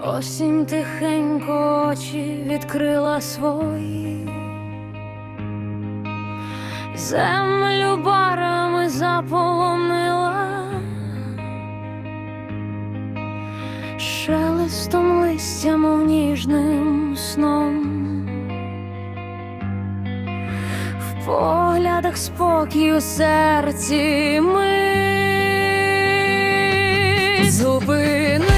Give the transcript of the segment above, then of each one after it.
Осінь тихенько очі відкрила свої, землю барами заполонила, шелестом листя, мов ніжним сном, в поглядах спокій у серці ми. Зупинись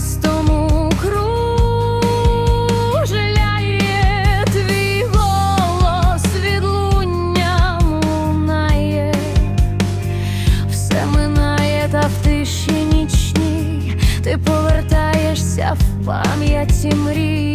барвистому кружляє твій голос відлунням лунає, все минає, та в тиші нічній ти повертаєшся в пам'яті мрій.